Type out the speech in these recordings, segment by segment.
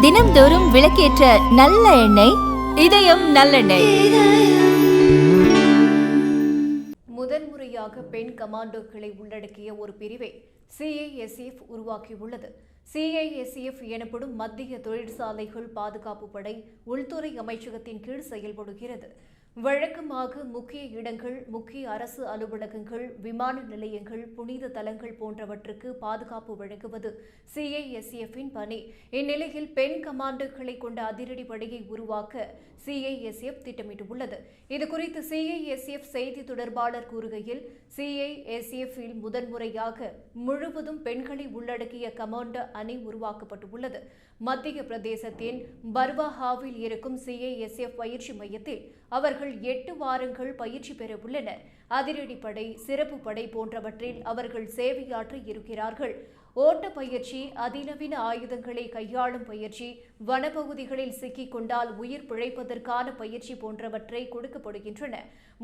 தினம்தோறும் விளக்கேற்ற நல்ல எண்ணெய் இதயம் நல்லெண்ணெய். முதல் முறையாக பெண் கமாண்டோக்களை உள்ளடக்கிய ஒரு பிரிவை சிஐஎஸ்எஃப் உருவாக்கியுள்ளது. சிஐஎஸ்எஃப் எனப்படும் மத்திய தொழிற்சாலைகள் பாதுகாப்பு படை உள்துறை அமைச்சகத்தின் கீழ் செயல்படுகிறது. வழக்கமாக முக்கிய இடங்கள் முக்கிய அரசு அலுவலகங்கள் விமான நிலையங்கள் புனித தலங்கள் போன்றவற்றுக்கு பாதுகாப்பு வழங்குவது சிஐஎஸ்எஃப்பின் பணி. இந்நிலையில் பெண் கமாண்டர்களை கொண்ட அதிரடி படையை உருவாக்க சிஐஎஸ்எஃப் திட்டமிட்டுள்ளது. இதுகுறித்து சிஐஎஸ்எஃப் செய்தி தொடர்பாளர் கூறுகையில் சிஐஎஸ்எஃப் முதன்முறையாக முழுவதும் பெண்களை உள்ளடக்கிய கமாண்டர் அணி உருவாக்கப்பட்டுள்ளது. மத்திய பிரதேசத்தின் பர்வாஹாவில் இருக்கும் சிஐஎஸ்எஃப் பயிற்சி மையத்தில் அவர்கள் எட்டு வாரங்கள் பயிற்சி பெற உள்ளனர் அதிரடிப்படை சிறப்பு படை போன்றவற்றில் அவர்கள் சேவையாற்ற இருக்கிறார்கள். ஓட்ட பயிற்சி அதிநவீன ஆயுதங்களை கையாளும் பயிற்சி வனப்பகுதிகளில் சிக்கிக் கொண்டால் உயிர் பிழைப்பதற்கான பயிற்சி போன்றவற்றை கொடுக்கப்படுகின்றன.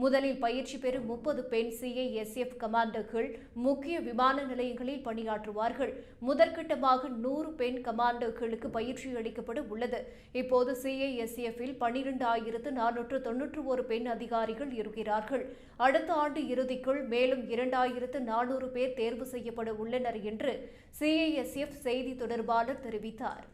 முதலில் பயிற்சி பெறும் முப்பது பெண் சிஐஎஸ்எஃப் கமாண்டர்கள் முக்கிய விமான நிலையங்களில் பணியாற்றுவார்கள். முதற்கட்டமாக நூறு பெண் கமாண்டர்களுக்கு பயிற்சி அளிக்கப்பட உள்ளது. இப்போது சிஐஎஸ்எஃப்பில் பனிரெண்டு ஆயிரத்து நானூற்று தொன்னூற்று ஒரு பெண் அதிகாரிகள் இருக்கிறார்கள். அடுத்த ஆண்டு இறுதிக்குள் மேலும் இரண்டாயிரத்து நானூறு பேர் தேர்வு செய்யப்பட உள்ளனர் என்று சிஐஎஸ்எஃப் செய்தி தொடர்பாளர் தெரிவித்தார்.